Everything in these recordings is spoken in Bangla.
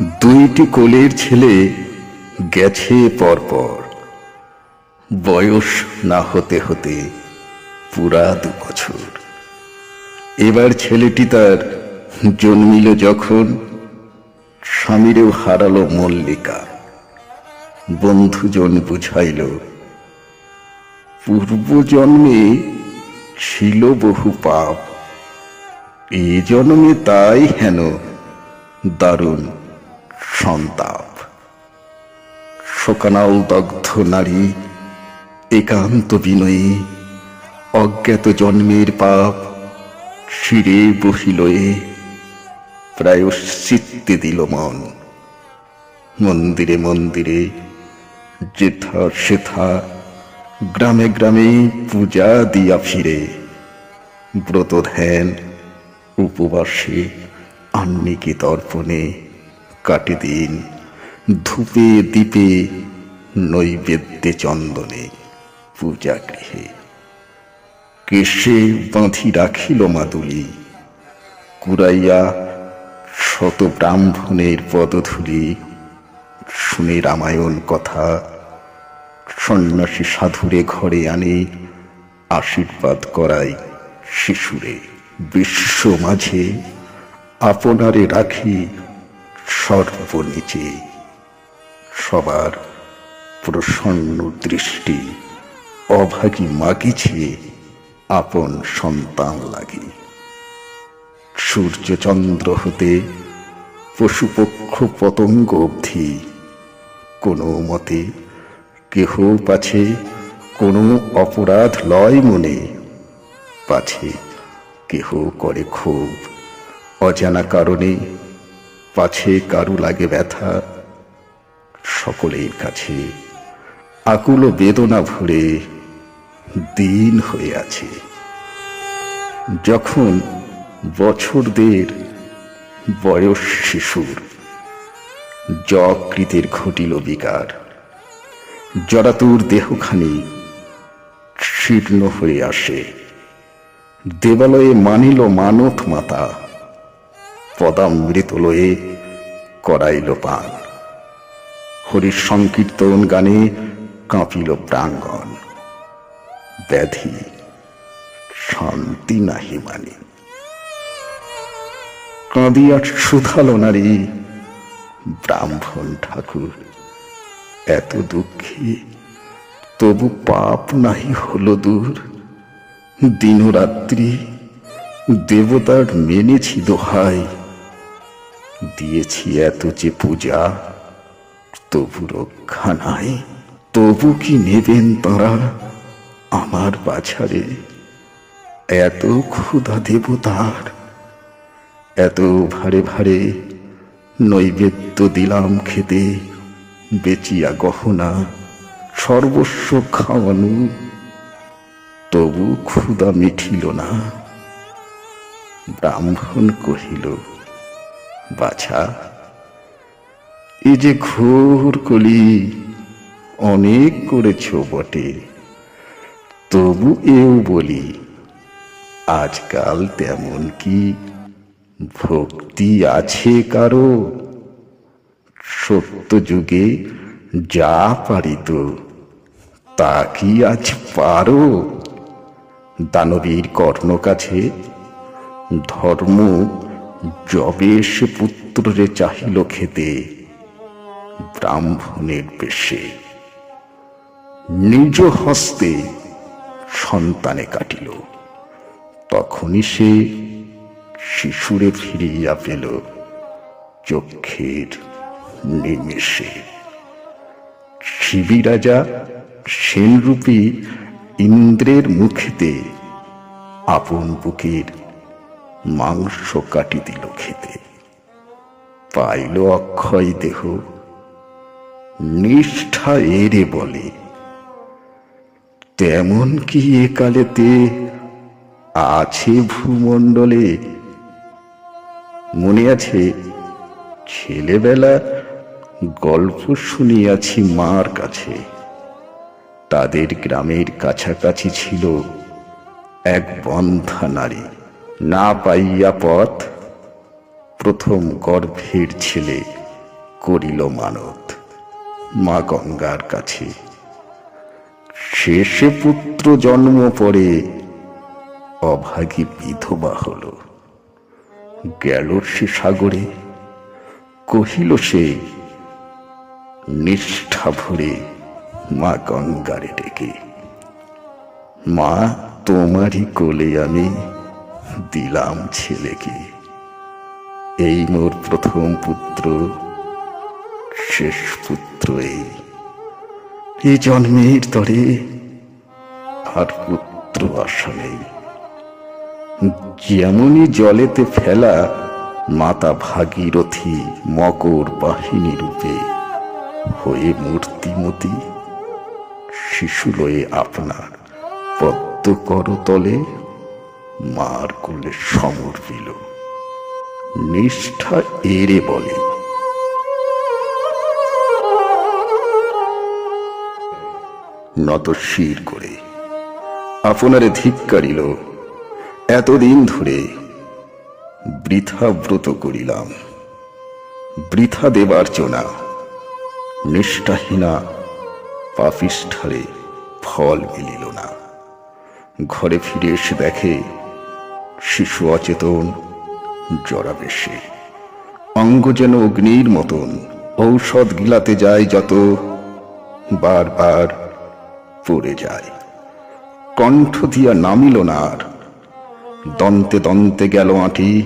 দুইটি কোলের ছেলে গেছে পরপর। বয়স না হতে হতে পুরা দু বছর। এবার ছেলেটি তার জন্মিল যখন স্বামীরেও হারালো মল্লিকা। বন্ধুজন বুঝাইল, পূর্বজন্মে ছিল বহু পাপ, এ জন্মে তাই হেন দারুণ সন্তাপ। শোকানাল দগ্ধ নারী, একান্ত বিনয়ী, অজ্ঞাত জন্মের পাপ শিরে বহিলয়ে প্রায়শ্চিত্তে দিল মন। মন্দিরে মন্দিরে, যেথা সেথা, গ্রামে গ্রামে পূজা দিয়া ফিরে। ব্রত ধ্যান উপবাসে আন্নিকে তর্পণে। কাটে দিন, ধূপে দীপে নৈবেদ্যে চন্দনে পূজা গৃহে। কেশে বাঁধি রাখিল মাদুলি, কুড়াইয়া শত ব্রাহ্মণের পদধূলি। শুনে রামায়ণ কথা, সন্ন্যাসী সাধুরে ঘরে আনে, আশীর্বাদ করাই শিশুরে বিশ্ব মাঝে। আপনারে রাখি সর্বনিচে সবার প্রসন্ন দৃষ্টি, অভাগী মাগিছে আপন সন্তান লাগে। সূর্যচন্দ্র হতে পশুপক্ষ পতঙ্গ অবধি কোনো মতে কেহ পাছে, কোনো অপরাধ লয় মনে, পাছে কেহ করে ক্ষোভ, অজানা কারণে পাছে কারু লাগে ব্যথা? সকলের কাছে আকুল বেদনা ভরে দিন হয়ে আছে। যখন বছরদের বয়স শিশুর, যকৃতের ঘটিল বিকার জরাতুর দেহখানি শীর্ণ হয়ে আসে। দেবালয়ে মানিল মানত মাতা পদামৃত লয়ে করাইল পান। হরির সংকীর্তন গানে কাঁপিল প্রাঙ্গণ। ব্যাধি, শান্তি নাহি মানে। কাঁদিয়া সুধালো নারী, ব্রাহ্মণ ঠাকুর, এত দুঃখে তবু পাপ নাহি হলো দূর। দিনরাত্রি দেবতার মেনেছি দোহাই দিয়েছি এত যে পূজা, তবু রক্ষা নাই। তবু কি নেবেন তারা আমার বাছারে? এত ক্ষুধা দেবতার, এত ভারে ভারে নৈবেদ্য দিলাম খেতে, বেচিয়া গহনা, সর্বস্ব খাওয়ানো। তবু ক্ষুধা মিঠিল না। ব্রাহ্মণ কহিল বাছা। এ যে ঘোর কলি, অনেক করেছ বটে। তবু এও বলি, আজকাল তেমন কি ভক্তি আছে কারও? সত্য যুগে যা পারিত, তা কি আজ পারো? দানবীর কর্ণ কাছে ধর্ম যবে সে পুত্ররে চাহিল খেতে, ব্রাহ্মণের বেশে। নিজ হস্তে সন্তানে কাটিল। তখনই সে শিশুরে ফিরিয়া পেল চক্ষের নিমেষে। শিবি রাজা সেনরূপী ইন্দ্রের মুখেতে আপন বুকের মাংস কাটি দিল খেতে। পাইল অক্ষয় দেহ। নিষ্ঠা এরে বলে, তেমন কি একালেতে আছে ভূমণ্ডলে? মনে আছে, ছেলেবেলা গল্প শুনিয়াছি মার কাছে। তাদের গ্রামের কাছাকাছি ছিল এক বন্ধা নারী। না পাইয়া পথ, প্রথম গর্ভের ছেলে করিল মানত, মা গঙ্গার কাছে। শেষে পুত্র জন্ম পরে অভাগী বিধবা হল। গেল সে সাগরে, কহিল সে, নিষ্ঠা ভরে মা গঙ্গারে ডেকে। মা, তোমারই কোলে আমি দিলাম ছেলেকে। এই মোর প্রথম পুত্র, শেষ পুত্র এই। এই জন্মের তরে আর পুত্র আশা নেই। যেমনই জলেতে ফেলা মাতা ভাগীরথী মকর বাহিনী রূপে হয়ে মূর্তিমতি শিশু লয়ে আপনার পদ্ম করতলে মার কোলে সমর্পিল নিষ্ঠা এরে বলে। নত শির করে। আপনারে ধিক্কারিল এতদিন ধরে বৃথা ব্রত করিলাম। বৃথা দেবার চোনা। নিষ্ঠাহীনা পাপিষ্ঠারে ফল মিলিল না। ঘরে ফিরে এসে দেখে শিশু অচেতন জড়াবেশে অঙ্গ যেন অগ্নির মতন, ঔষধ গিলাতে যায় যত বারবার পড়ে যায়। কণ্ঠ দিয়া নামিল না আর দন্তে দন্তে গেল আঁটি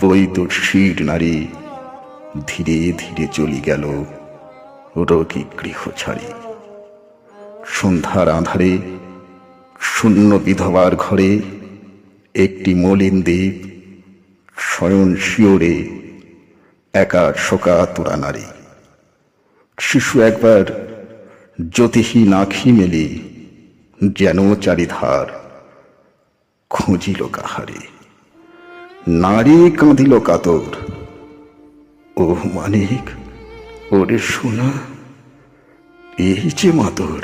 বৈদ শির নারী ধীরে ধীরে চলি গেল রোগী গৃহ ছাড়ি। সন্ধ্যার আধারে, শূন্য বিধবার ঘরে একটি মলিন দ্বীপ শয়ন শিওরে একা শোকা তোরা নারী। শিশু একবার জ্যোতিহীন আখি মেলি যেন চারিধার খুঁজিল কাহারে। নারী কাঁদিল কাতর। ও মানিক, ওরে শোনা এই যে মাতর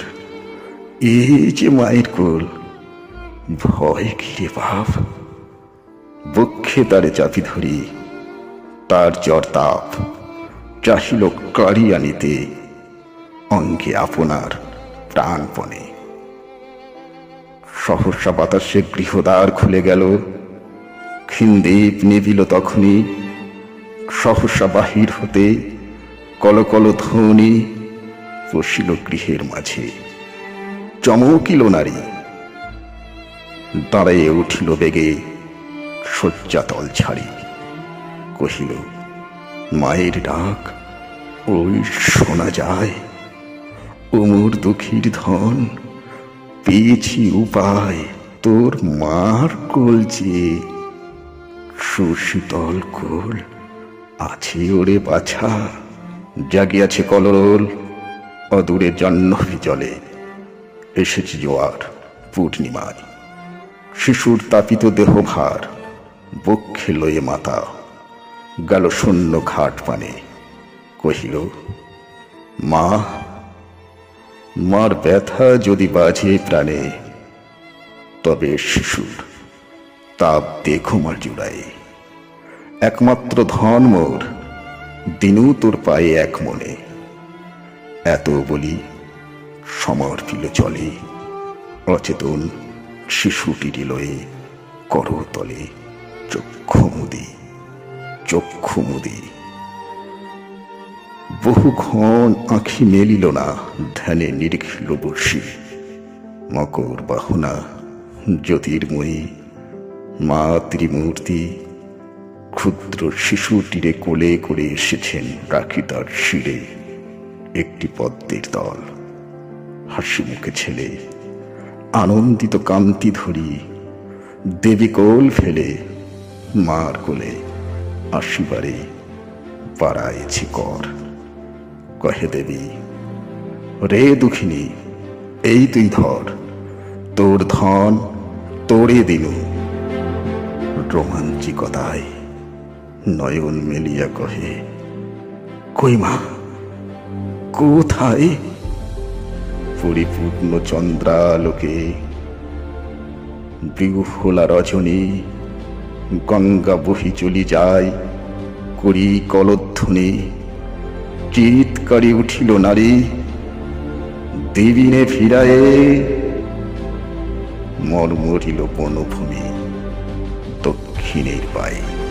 এই যে মায়ের কোল। ভয় ঘিরে বাপ? বক্ষে তারে চাপি ধরি, তার জ্বর তাপ চাহিল কারি আনিতে অঙ্গে আপনার প্রাণপণে। সহসা বাতাসে গৃহদ্বার খুলে গেল খিনদীপ নিবিল তখনই, সহসা বাহির হতে কলকল ধ্বনি বসিল গৃহের মাঝে। চমকিল নারী দাঁড়াইয়ে উঠিল বেগে, শয্যাতল ছাড়ি কহিল, মায়ের ডাক, ওই শোনা যায়। উমর দুঃখীর ধন, পেয়েছি উপায়, তোর মার কোল যে। সুশীতল কোল আছে ওরে বাছা, জাগিয়াছে কলরোল, অদূরে জাহ্নবী জলে। এসেছে জোয়ার পূর্ণিমায়। শিশুর তাপিত দেহভার, বক্ষে লয়ে মাতা, গেল শূন্য ঘাট পানে। কহিল, মা, মার ব্যথা যদি বাজে প্রাণে, তবে শিশুর তাপ দেখো মার জুড়াই একমাত্র ধন মোর, দিনু তোর পায়ে এক মনে। এত বলি সমর্পিল চলে, অচেতন শিশুটির লয়ে করতলে চক্ষু মুদি চক্ষু মুদি বহুক্ষণ আঁখি মেলিল না ধ্যানে নিরিখিল বসি মকর বাহনা, জ্যোতির্ময়ী মা ত্রিমূর্তি ক্ষুদ্র শিশুটিরে কোলে করে এসেছেন রাখি তার শিরে একটি পদ্মের দল। হাসি মুখে ছেলে আনন্দিত কান্তি ধরি, দেবী কোল ফেলে, মার কোলে আসিবারে পাড়াইছি কর। কহে দেবী, রে দুঃখিনী, এই তুই ধর, তোর ধন তোরে দিনু। রোমাঞ্চিকতায় নয়ন মেলিয়া কহে, কই মা, কোথায় পরিপূর্ণ চন্দ্রালোকে বিহুলা রজনী, গঙ্গা বহি চলি যায় করি কলধ্বনি। চিৎকারি উঠিল নারী, দেবিনে ফিরায়ে মর্মরিল বনভূমি দক্ষিণের পায়ে।